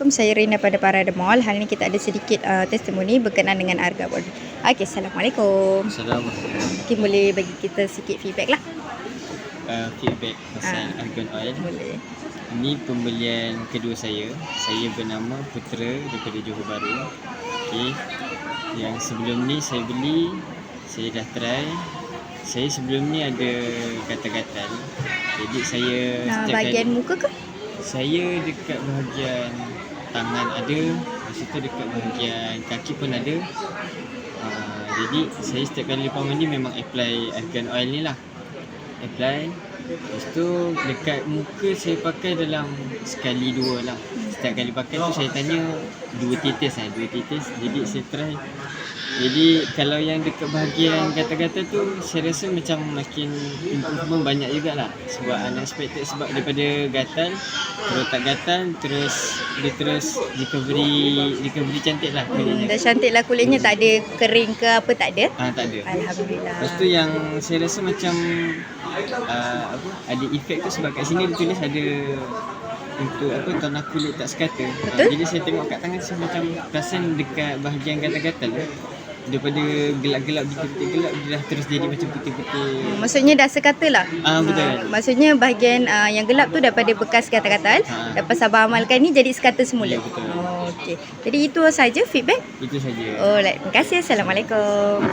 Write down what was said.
Assalamualaikum, saya Rina pada Parada Mall. Hari ini kita ada sedikit uh, testimoni berkenaan dengan harga body. Okey, Assalamualaikum. Assalamualaikum. Mungkin boleh bagi kita sikit feedback lah. Uh, feedback pasal Ah. Argan Oil. Boleh. Ini pembelian kedua saya. Saya bernama Putra daripada Johor Bahru. Okey. Yang sebelum ni saya beli, saya dah try. Saya sebelum ni ada gatal-gatal. Jadi saya Nah, bahagian kali, muka ke? saya dekat bahagian tangan ada, lepas tu dekat bahagian kaki pun ada. Uh, jadi saya setiap kali lepas mandi memang apply argan oil ni lah. Apply. Lepas tu dekat muka saya pakai dalam sekali dua lah. Setiap kali pakai tu saya tanya dua titis lah, dua titis. Jadi saya try. Jadi kalau yang dekat bahagian gatal-gatal tu saya rasa macam makin improvement banyak jugalah sebab unexpected sebab daripada gatal terus tak gatal terus dia terus recovery recovery cantik lah Hmm, kulitnya. dah cantik lah kulitnya. Tak ada kering ke apa, tak ada? Ah tak ada. Alhamdulillah. Lepas tu yang saya rasa macam uh, apa ada efek tu sebab kat sini dia tulis ada untuk apa tanah kulit tak sekata. Ah, Betul. jadi saya tengok kat tangan saya macam perasan dekat bahagian gatal-gatal daripada gelap-gelap putih-putih gelap dia dah terus jadi macam putih-putih. Maksudnya dah sekata lah. Ah betul. Ah, maksudnya bahagian uh, yang gelap tu daripada bekas gatal-gatal. Ha. Lepas Abang amalkan ni jadi sekata semula. Ya, betul. Oh, okey. Jadi itu saja feedback. Itu saja. Oh, Alright. Terima kasih. Assalamualaikum.